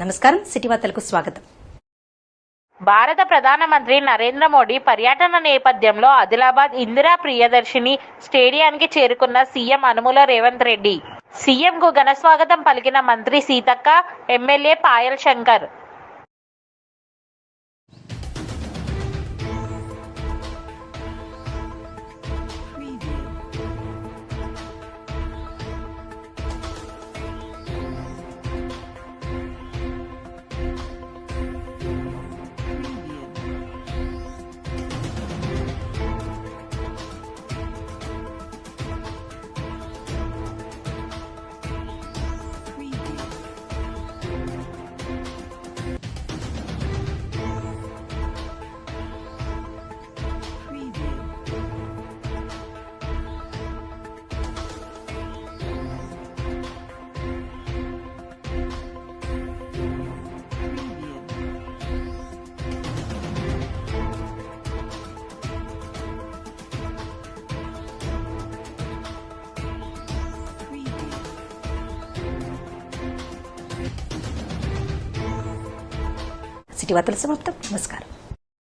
నమస్కారం సిటీ వార్తలకు స్వాగతం. భారత ప్రధానమంత్రి నరేంద్ర మోడీ పర్యటన నేపథ్యంలో ఆదిలాబాద్ ఇందిరా ప్రియదర్శిని స్టేడియానికి చేరుకున్న సీఎం అనుముల రేవంత్ రెడ్డి. సీఎంకు ఘనస్వాగతం పలికిన మంత్రి సీతక్క ఎమ్మెల్యే పాయల్ శంకర్. సిటీ వార్తలు సమాప్తం నమస్కారం